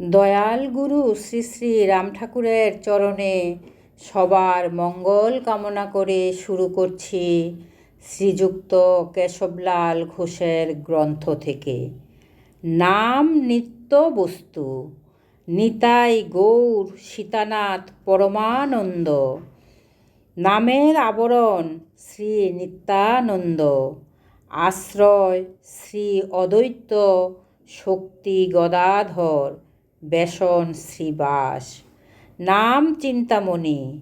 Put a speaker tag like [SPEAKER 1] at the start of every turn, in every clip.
[SPEAKER 1] দয়াল গুরু শ্রী শ্রী রাম ঠাকুরের চরণে সবার মঙ্গল কামনা করে শুরু করছি শ্রীযুক্ত কেশবলাল ঘোষের গ্রন্থ থেকে। নাম নিত্য বস্তু, নিতাই গৌর সীতানাথ পরমানন্দ। নামের আবরণ শ্রী নিত্যানন্দ। আশ্রয় শ্রী অদ্বৈত শক্তি গদাধর। বেসন শ্রীবাস। নাম চিন্তামণি,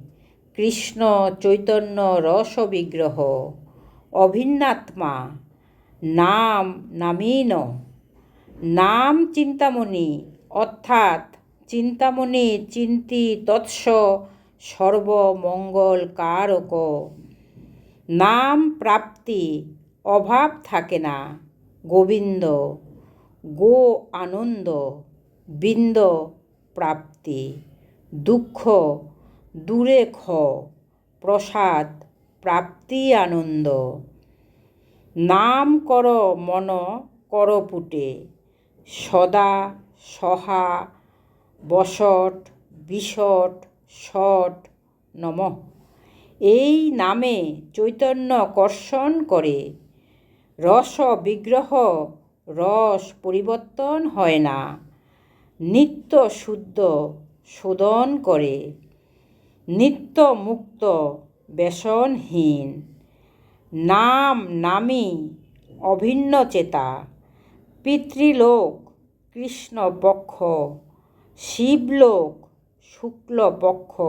[SPEAKER 1] কৃষ্ণ চৈতন্য রস বিগ্রহ অভিন্নাত্মা, নাম নামীন। নাম চিন্তামণি অর্থাৎ চিন্তামণি চিন্তি তৎস সর্বমঙ্গল কারক নাম প্রাপ্তি অভাব থাকে না। গোবিন্দ, গো আনন্দ। বৃন্দ প্রাপ্তি, দুঃখ দূরে খ, প্রসাদ প্রাপ্তি আনন্দ। নাম কর মন কর পুটে, সদা সহা বসট বিশট শট নম। এই নামে চৈতন্য কর্ষণ করে, রস বিগ্রহ রস পরিবর্তন হয় না। নিত্য শুদ্ধ শোধন করে, নিত্য মুক্ত ব্যসনহীন নাম নামি অভিন্ন চেতা, পিতৃলোক কৃষ্ণ কৃষ্ণপক্ষ শিবলোক শুক্ল শুক্লপক্ষ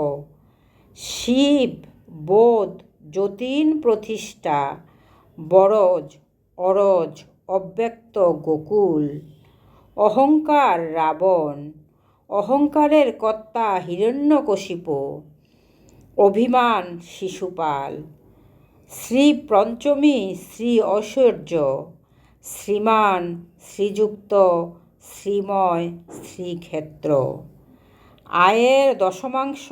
[SPEAKER 1] শিব বোধ যতীন প্রতিষ্ঠা, বরজ অরজ অব্যক্ত গোকুল। অহংকার রাবণ, অহংকারের কর্তা হিরণ্যকশিপ, অভিমান শিশুপাল, শ্রী পঞ্চমী শ্রী ঐশ্বর্য, শ্রীমান শ্রীযুক্ত শ্রীময় শ্রীক্ষেত্র। আয়ের দশমাংশ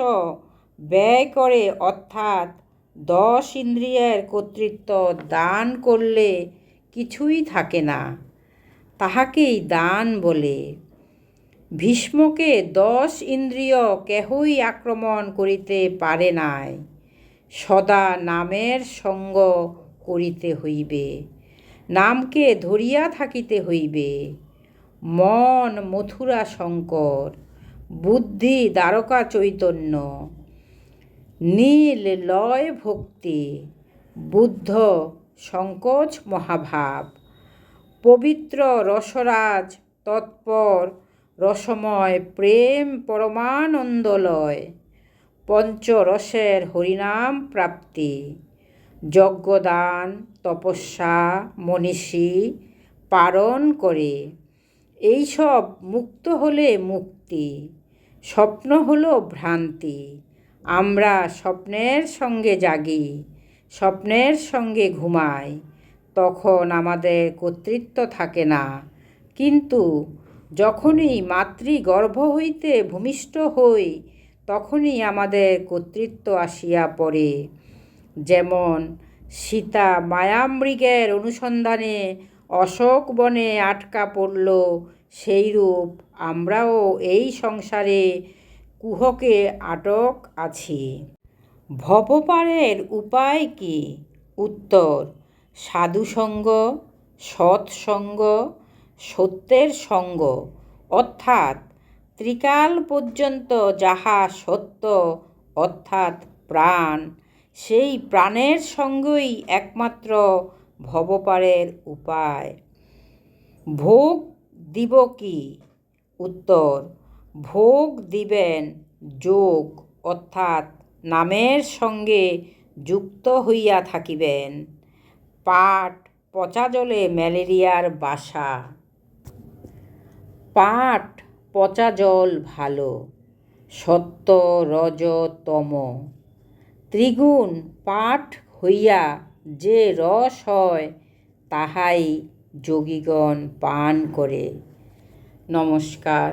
[SPEAKER 1] ব্যয় করে অর্থাৎ দশ ইন্দ্রিয়ের কর্তৃত্ব দান করলে কিছুই থাকে না। তাহাকেই দান বলে। ভীষ্মকে দশ ইন্দ্রিয় কেহই আক্রমণ করিতে পারে নাই। সদা নামের সঙ্গ করিতে হইবে, নামকে ধরিয়া থাকিতে হইবে। মন মথুরা শঙ্কর, বুদ্ধি দ্বারকা চৈতন্য, নীল লয় ভক্তি, বুদ্ধ সংকোচ মহাভাব। পবিত্র রসরাজ তৎপর রসময় প্রেম পরমানন্দলয়। পঞ্চরসের হরিনাম প্রাপ্তি। যজ্ঞদান, তপস্যা, মনীষী পালন করে। এইসব মুক্ত হলে মুক্তি, স্বপ্ন হলো ভ্রান্তি। আমরা স্বপ্নের সঙ্গে জাগি, স্বপ্নের সঙ্গে ঘুমাই। তখন আমাদের কর্তৃত্ব থাকে না। কিন্তু যখনই মাতৃগর্ভ হইতে ভূমিষ্ঠ হই, তখনই আমাদের কর্তৃত্ব আসিয়া পড়ে। যেমন সীতা মায়ামৃগের অনুসন্ধানে অশোক বনে আটকা পড়ল, সেইরূপ আমরাও এই সংসারে কুহকে আটক আছি। ভবপারের উপায় কি? উত্তর সাধুসঙ্গ, সৎসঙ্গ, সত্যের সঙ্গ। অর্থাৎ ত্রিকাল পর্যন্ত যাহা সত্য, অর্থাৎ প্রাণ, সেই প্রাণের সঙ্গই একমাত্র ভবপারের উপায়। ভোগ দিব কি? উত্তর, ভোগ দিবেন যোগ, অর্থাৎ নামের সঙ্গে যুক্ত হইয়া থাকিবেন। পাট, পচা জলে ম্যালেরিয়ার বাসা। পাট, পচা জল ভালো, সত্য রজ তম ত্রিগুণ পাঠ হইয়া যে রস হয়, তাহাই যোগীগণ পান করে। নমস্কার।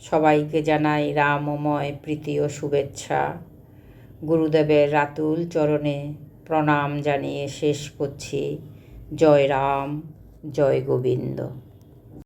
[SPEAKER 1] সবাইকে জানাই রামময় প্রীতি ও শুভেচ্ছা। গুরুদেবের রাতুল চরণে প্রণাম জানিয়ে শেষ করছি। জয় রাম জয় গোবিন্দ।